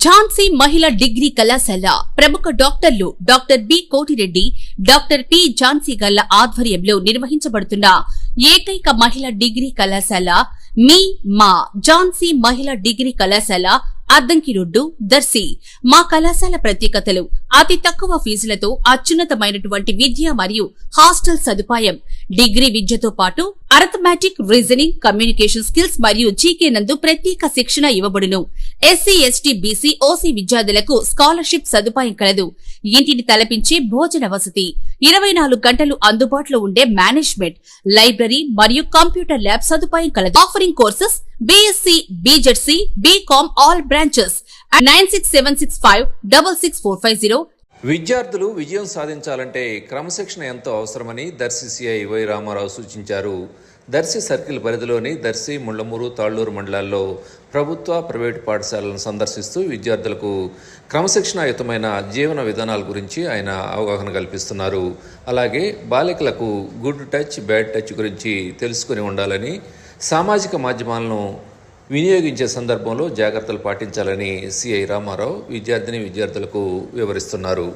ఝాన్సీ మహిళా డిగ్రీ కళాశాల ప్రముఖ డాక్టర్లు doctor B Kotireddy doctor P Jhansi Galla ఆధ్వర్యంలో నిర్వహించబడుతున్న ఏకైక మహిళా డిగ్రీ కళాశాల మీ మా ఝాన్సీ మహిళా డిగ్రీ కళాశాల అద్దంకి రోడ్డు దర్శి. మా కళాశాల ప్రత్యేకతలు అతి తక్కువ ఫీజులతో అత్యున్నతమైనటువంటి విద్య మరియు హాస్టల్ సదుపాయం డిగ్రీ విద్యతో పాటు అరథమెటిక్ రీజనింగ్ కమ్యూనికేషన్ స్కిల్స్ మరియు జీకే నందు ప్రత్యేక శిక్షణ ఇవ్వబడును. ఎస్సీ ఎస్టీ బీసీ ఓసీ విద్యార్థులకు స్కాలర్షిప్ సదుపాయం కలదు. ఇంటిని తలపించే భోజన వసతి. ఇరవై నాలుగు గంటలు అందుబాటులో ఉండే మేనేజ్మెంట్ లైబ్రరీ మరియు కంప్యూటర్ ల్యాబ్ సదుపాయం కలదు. Offering courses BSc BZC BCom all branches nine six seven six five double six four five zero విద్యార్థులు విజయం సాధించాలంటే క్రమశిక్షణ ఎంతో అవసరమని దర్శి సిఐ వై రామారావు సూచించారు. దర్శి సర్కిల్ పరిధిలోని దర్శి ముళ్ళమూరు తాళ్ళూరు మండలాల్లో ప్రభుత్వ ప్రైవేటు పాఠశాలను సందర్శిస్తూ విద్యార్థులకు క్రమశిక్షణాయుతమైన జీవన విధానాల గురించి ఆయన అవగాహన కల్పిస్తున్నారు. అలాగే బాలికలకు గుడ్ టచ్ బ్యాడ్ టచ్ గురించి తెలుసుకుని ఉండాలని సామాజిక మాధ్యమాలను వినియోగించే సందర్భంలో జాగ్రత్తలు పాటించాలని సిఐ రామారావు విద్యార్థిని విద్యార్థులకు వివరిస్తున్నారు.